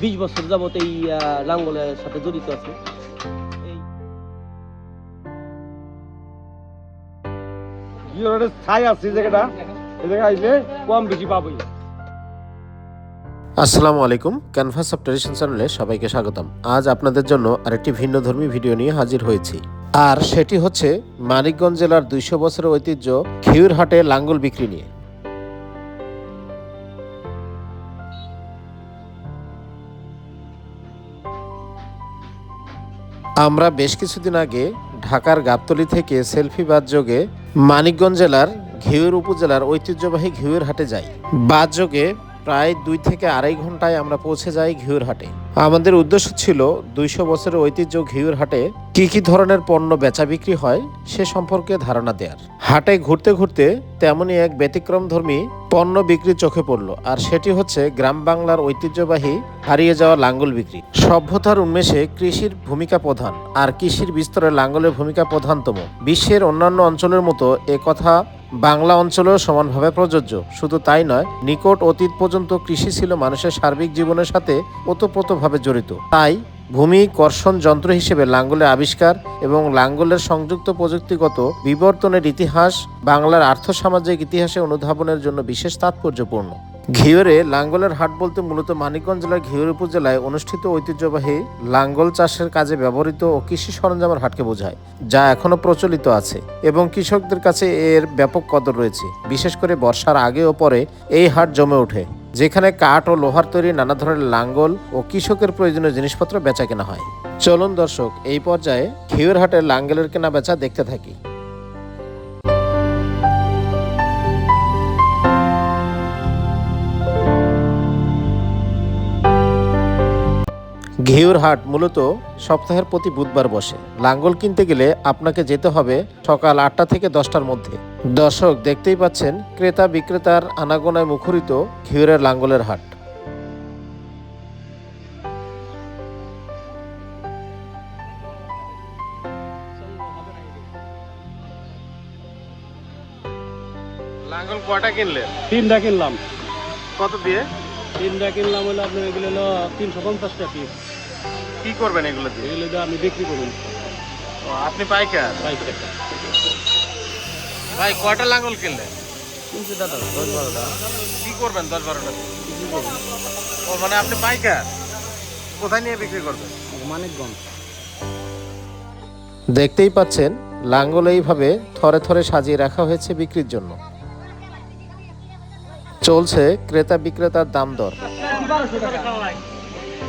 বিশ বছর যাবত এই লাঙ্গলের সাথে জড়িত আছে। ছাই আছে জায়গাটা। এই জায়গায় আইলে কম বেশি পাবোই। আসসালামু আলাইকুম ক্যানভাস অফ ট্রেডিশন চ্যানেলে সবাইকে স্বাগতম। আজ আপনাদের জন্য আরেকটি ভিন্ন ধর্মী ভিডিও নিয়ে হাজির হয়েছি। আর সেটি হচ্ছে মানিকগঞ্জ জেলার দুইশো বছরের ঐতিহ্য খিউরহাটে লাঙ্গল বিক্রি নিয়ে। আমরা বেশ কিছুদিন আগে ঢাকার গাবতলি থেকে সেলফি বাদ যোগে মানিকগঞ্জ জেলার ঘিউর উপজেলার ঐতিহ্যবাহী ঘিউর হাটে যাই। বাদ যোগে প্রায় দুই থেকে আড়াই ঘন্টায় আমরা পৌঁছে যাই ঘিউর হাটে আমাদের উদ্দেশ্য ছিল দুইশো বছরের ঐতিহ্য ঘিউর হাটে কি কি ধরনের পণ্য বেচা বিক্রি হয় সে সম্পর্কে ধারণা দেওয়ার হাটে ঘুরতে ঘুরতে তেমনই এক ব্যতিক্রম ধর্মী পণ্য বিক্রি চোখে পড়ল, আর সেটি হচ্ছে গ্রাম বাংলার ঐতিহ্যবাহী হারিয়ে যাওয়া লাঙ্গল বিক্রি। সভ্যতার উন্মেষে কৃষির ভূমিকা প্রধান, আর কৃষির বিস্তরে লাঙ্গলের ভূমিকা প্রধানতম। বিশ্বের অন্যান্য অঞ্চলের মতো কথা বাংলা অঞ্চলেও সমানভাবে প্রযোজ্য। শুধু তাই নয়, নিকট অতীত পর্যন্ত কৃষি ছিল মানুষের সার্বিক জীবনের সাথে ওতপ্রোতভাবে জড়িত। তাই, ভূমি কর্ষণ যন্ত্র হিসেবে লাঙ্গলের আবিষ্কার এবং লাঙ্গলের সংযুক্ত প্রযুক্তিগত বিবর্তনের ইতিহাস বাংলার আর্থসামাজিক ইতিহাসে অনুধাবনের জন্য বিশেষ তাৎপর্যপূর্ণ। ঘিওরে লাঙ্গলের হাট বলতে মূলত মানিকগঞ্জ জেলার ঘিওর উপজেলায় অনুষ্ঠিত ঐতিহ্যবাহী লাঙ্গল চাষের কাজে ব্যবহৃত ও কৃষি সরঞ্জামের হাটকে বোঝায়, যা এখনও প্রচলিত আছে এবং কৃষকদের কাছে এর ব্যাপক কদর রয়েছে। বিশেষ করে বর্ষার আগে ও পরে এই হাট জমে ওঠে, যেখানে কাঠ ও লোহার তৈরি নানা ধরনের লাঙ্গল ও কৃষকের প্রয়োজনীয় জিনিসপত্র বেচা কেনা হয়। চলুন দর্শক, এই পর্যায়ে ঘিওর হাটের লাঙ্গলের কেনা বেচা দেখতে থাকি। ঘিউর হাট মূলত সপ্তাহের প্রতি বুধবার বসে। লাঙ্গল কিনতে গেলে আপনাকে যেতে হবে সকাল আটটা থেকে দশটার মধ্যে। দর্শক দেখতেই পাচ্ছেন ক্রেতা বিক্রেতার আনাগোনায় মুখরিত ঘিউরের লাঙ্গলের হাট। লাঙ্গল কয়টা কিনলেন? তিনটা কিনলাম। কত দিয়ে? তিনটা কিনলাম হলো আপনার এগুলো হলো তিনশো পঞ্চাশটা পিস কি করবেন এগুলো দিয়ে? এগুলো দিয়ে আমি বিক্রি করুন আপনি পাইকার? পাইকারি। ভাই কয়টা লাঙ্গল কিনলেন? কিনছি দাদা দশ বারোটা। কি করবেন দশ বারোটা ও মানে আপনি পাইকার? কোথায় নিয়ে বিক্রি করবেন? মানিকগঞ্জ। দেখতেই পাচ্ছেন লাঙ্গল এইভাবে থরে থরে সাজিয়ে রাখা হয়েছে বিক্রির জন্য। চলছে ক্রেতা বিক্রেতার দাম দর।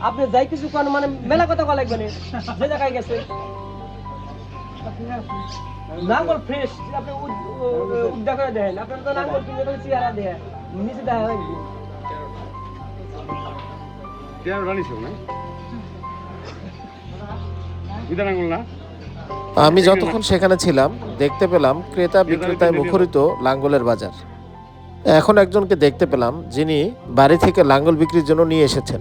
আপনি যাই কিছু কোন মানে মেলা কথা কওয়া লাগবে যে জায়গায় গেছে। নাঙ্গল ফ্রেশ আপনি উদ- উদ্যা করে আপনার তো নাঙ্গল কিনে দেয়। নিচে দেখা হয় আমি যতক্ষণ সেখানে ছিলাম দেখতে পেলাম ক্রেতা বিক্রেতায় মুখরিত লাঙ্গলের বাজার। এখন একজনকে দেখতে পেলাম যিনি বাড়ি থেকে লাঙ্গল বিক্রির জন্য নিয়ে এসেছেন।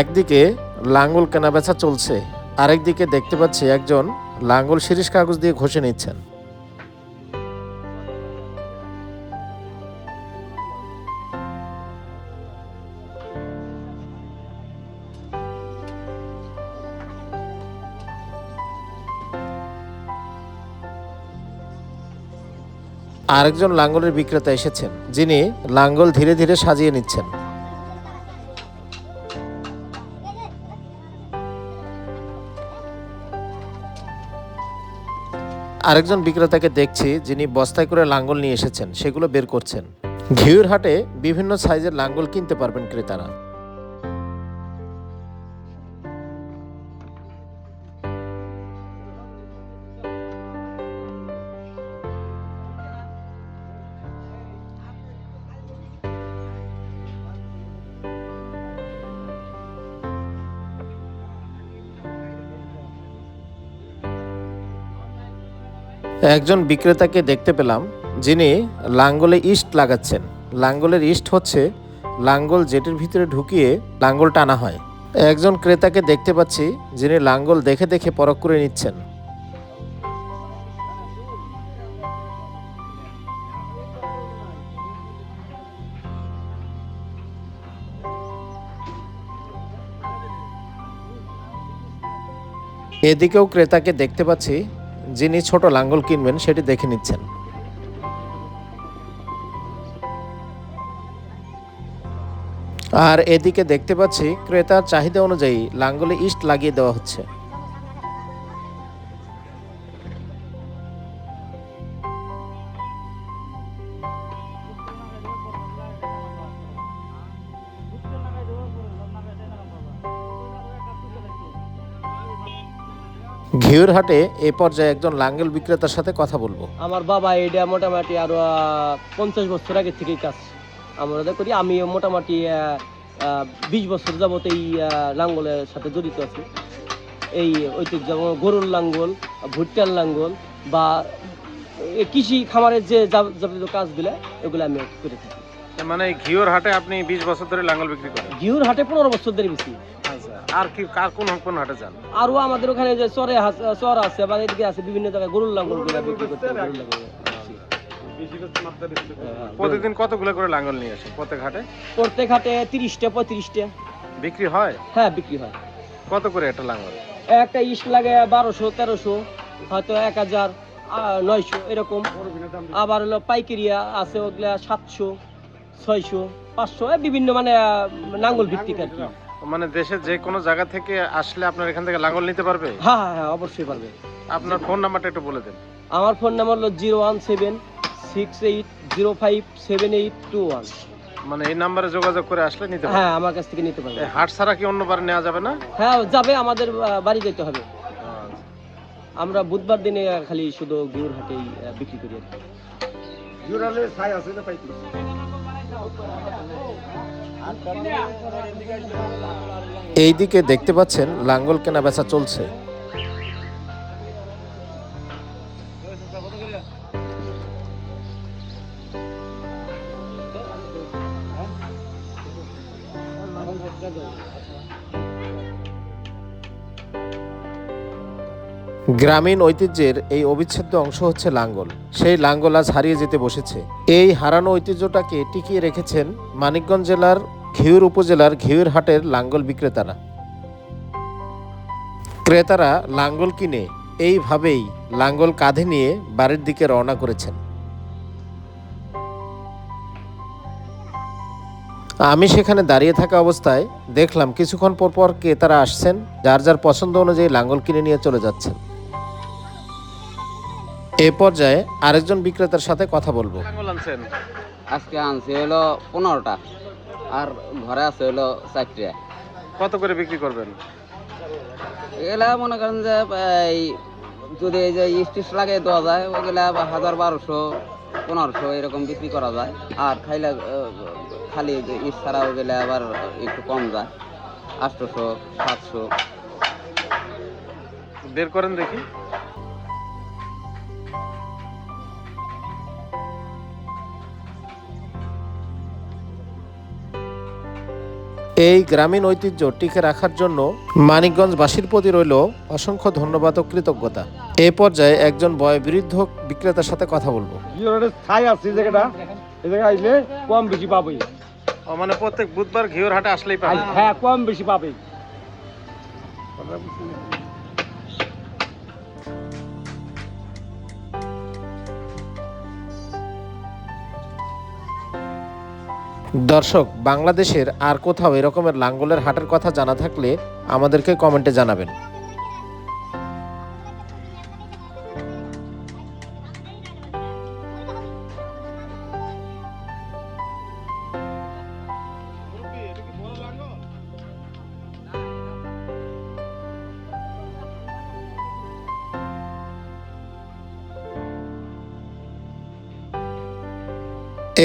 একদিকে লাঙ্গল কেনাবেচা চলছে আরেকদিকে দেখতে পাচ্ছি একজন লাঙ্গল শিরিষ কাগজ দিয়ে ঘষে নিচ্ছেন। আরেকজন লাঙ্গলের বিক্রেতা এসেছেন, যিনি লাঙ্গল ধীরে ধীরে সাজিয়ে নিচ্ছেন। আরেকজন বিক্রেতাকে দেখছি, যিনি বস্তায় করে লাঙ্গল নিয়ে এসেছেন, সেগুলো বের করছেন। ঘিউর হাটে বিভিন্ন সাইজের লাঙ্গল কিনতে পারবেন ক্রেতারা। একজন বিক্রেতাকে দেখতে পেলাম, যিনি লাঙ্গলে ইস্ট লাগাচ্ছেন। লাঙ্গলের ইস্ট হচ্ছে লাঙ্গল জেটের ভিতরে ঢুকিয়ে লাঙ্গল টানা হয়। একজন ক্রেতাকে দেখতে পাচ্ছি, যিনি লাঙ্গল দেখে দেখে পরখ করে নিচ্ছেন। এদিকেও ক্রেতাকে দেখতে পাচ্ছি যিনি ছোট লাঙ্গল কিনবেন, সেটি দেখে নিচ্ছেন। আর এদিকে দেখতে পাচ্ছি, ক্রেতার চাহিদা অনুযায়ী লাঙ্গলে ইস্ট লাগিয়ে দেওয়া হচ্ছে। ঘিউর হাটে এ পর্যায়ে একজন লাঙ্গল বিক্রেতার সাথে কথা বলব। আমার বাবা এটা মোটামুটি আরও পঞ্চাশ বছর আগে থেকেই কাজ। আমরা করি আমি মোটামুটি বিশ বছর যাবত এই লাঙ্গলের সাথে জড়িত আছি। এই ঐতিহ্য যেমন গরুর লাঙ্গল ভুট্টার লাঙ্গল বা এই কৃষি খামারের যে যাব- যাবতীয় কাজগুলো এগুলো আমি করে থাকি। মানে ঘিওর হাটে আপনি বিশ বছর ধরে লাঙ্গল বিক্রি করেন? ঘিউর হাটে পনেরো বছর ধরে বেশি আর কি কার কোন কোন হাটে যান? আরও আমাদের ওখানে যে চরে চর আছে বা এদিকে আছে বিভিন্ন জায়গায় গরুর লাঙ্গলগুলো বিক্রি করতে গরুর লাঙ্গল। হ্যাঁ, প্রতিদিন কতগুলো করে লাঙ্গল নিয়ে আসেন প্রত্যেক হাটে? প্রত্যেক হাটে তিরিশটা পঁয়ত্রিশটা। বিক্রি হয়? হ্যাঁ বিক্রি হয়। কত করে একটা লাঙ্গল? একটা ইস লাগে বারোশো তেরোশো হয়তো এক হাজার নয়শো এরকম। আবার হলো পাইকারিয়া আছে ওগুলা সাতশো ছয়শো পাঁচশো বিভিন্ন মানে নাঙ্গল ভিত্তিক আর কি। মানে দেশের যে কোনো জায়গা থেকে আসলে আপনার এখান থেকে লাঙ্গল নিতে পারবে? হ্যাঁ হ্যাঁ হ্যাঁ অবশ্যই পারবে। আপনার ফোন নাম্বারটা একটু বলে দেন। আমার ফোন নাম্বার হলো zero one seven six eight zero five seven eight two one. মানে এই নাম্বারে যোগাযোগ করে আসলে নিতে পারবে? হ্যাঁ আমার কাছ থেকে নিতে পারবে। হাট ছাড়া কি অন্যবার নেওয়া যাবে না? হ্যাঁ যাবে আমাদের বাড়ি যেতে হবে। আমরা বুধবার দিনে খালি শুধু গুড় হাটেই বিক্রি করি আর কি। ছাই আছে না পাইতে এইদিকে দেখতে পাচ্ছেন লাঙ্গল কেনা বেচা চলছে। গ্রামীণ ঐতিহ্যের এই অবিচ্ছেদ্য অংশ হচ্ছে লাঙ্গল। সেই লাঙ্গল আজ হারিয়ে যেতে বসেছে। এই হারানো ঐতিহ্যটাকে টিকিয়ে রেখেছেন মানিকগঞ্জ জেলার ঘিউর উপজেলার ঘিউর হাটের লাঙ্গল বিক্রেতারা। ক্রেতারা লাঙ্গল কিনে এইভাবেই লাঙ্গল কাঁধে নিয়ে বাড়ির দিকে রওনা করেছেন। আমি সেখানে দাঁড়িয়ে থাকা অবস্থায় দেখলাম কিছুক্ষণ পর পর ক্রেতারা আসছেন, যার যার পছন্দ অনুযায়ী লাঙ্গল কিনে নিয়ে চলে যাচ্ছেন। এ পর্যায়ে আরেকজন বিক্রেতার সাথে কথা বলব। আজকে আনছি হলো পনেরোটা। আর ঘরে আছে হলো চারটে কত করে বিক্রি করবেন? এগুলা মনে করেন যে এই যদি এই যে স্টিচ লাগিয়ে দেওয়া যায় ওগুলা হাজার বারোশো পনেরোশো এরকম বিক্রি করা যায়। আর খাইলে খালি ইট ছাড়া ওগুলা আবার একটু কম যায়। আটশোশো সাতশো। বের করেন দেখি। এই গ্রামীণ ঐতিহ্য টিকে রাখার জন্য মানিকগঞ্জবাসীর প্রতি রইল অসংখ্য ধন্যবাদ ও কৃতজ্ঞতা। এ পর্যায়ে একজন বয় বিরুদ্ধ বিক্রেতার সাথে কথা বলব। জুড়ালে আছে এই জায়গাটা। এই জায়গায় আইলে কম বেশি পাবে মানে প্রত্যেক বুধবার ঘিওর হাটে আসলেই পাবে হ্যাঁ কম বেশি পাবে দর্শক বাংলাদেশের আর কোথাও এরকমের লাঙ্গলের হাটের কথা জানা থাকলে আমাদেরকে কমেন্টে জানাবেন।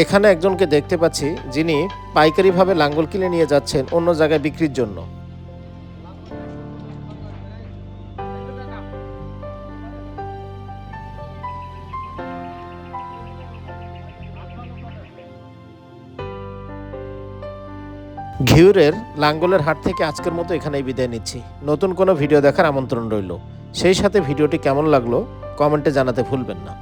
এখানে একজনকে দেখতে পাচ্ছি যিনি পাইকারিভাবে লাঙ্গল কিনে নিয়ে যাচ্ছেন অন্য জায়গায় বিক্রির জন্য। ঘিউরের লাঙ্গলের হাট থেকে আজকের মতো এখানেই বিদায় নিচ্ছি। নতুন কোনো ভিডিও দেখার আমন্ত্রণ রইল। সেই সাথে ভিডিওটি কেমন লাগল কমেন্টে জানাতে ভুলবেন না।